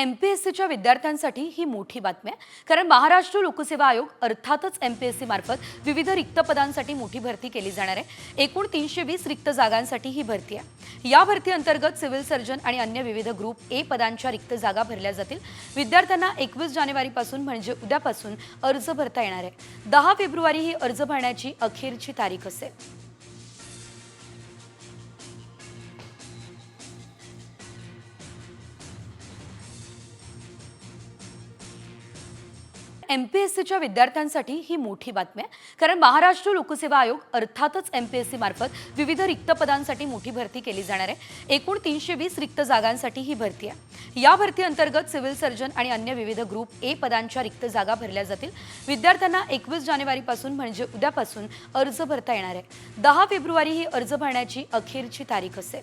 M P S सीच्या विद्यार्थ्यांसाठी ही मोठी बातमी आहे. कारण महाराष्ट्र लोकसेवा आयोग अर्थातच एम पी एस सी मार्फत विविध रिक्त पदांसाठी मोठी भरती केली जाणार आहे. एकूण तीनशे वीस रिक्त जागांसाठी ही भरती आहे. या भरती अंतर्गत सिव्हिल सर्जन आणि अन्य विविध ग्रुप ए पदांच्या रिक्त जागा भरल्या जातील. विद्यार्थ्यांना एकवीस जानेवारीपासून म्हणजे उद्यापासून अर्ज भरता येणार आहे. दहा फेब्रुवारी ही अर्ज भरण्याची अखेरची तारीख असेल. एम पी एस सीच्या विद्यार्थ्यांसाठी ही मोठी बातमी आहे. कारण महाराष्ट्र लोकसेवा आयोग अर्थातच एम पी एस सी मार्फत विविध रिक्त पदांसाठी मोठी भरती केली जाणार आहे. एकूण तीनशे वीस रिक्त जागांसाठी ही भरती आहे. या भरती अंतर्गत सिव्हिल सर्जन आणि अन्य विविध ग्रुप ए पदांच्या रिक्त जागा भरल्या जातील. विद्यार्थ्यांना एकवीस जानेवारीपासून म्हणजे उद्यापासून अर्ज भरता येणार आहे. दहा फेब्रुवारी ही अर्ज भरण्याची अखेरची तारीख असेल.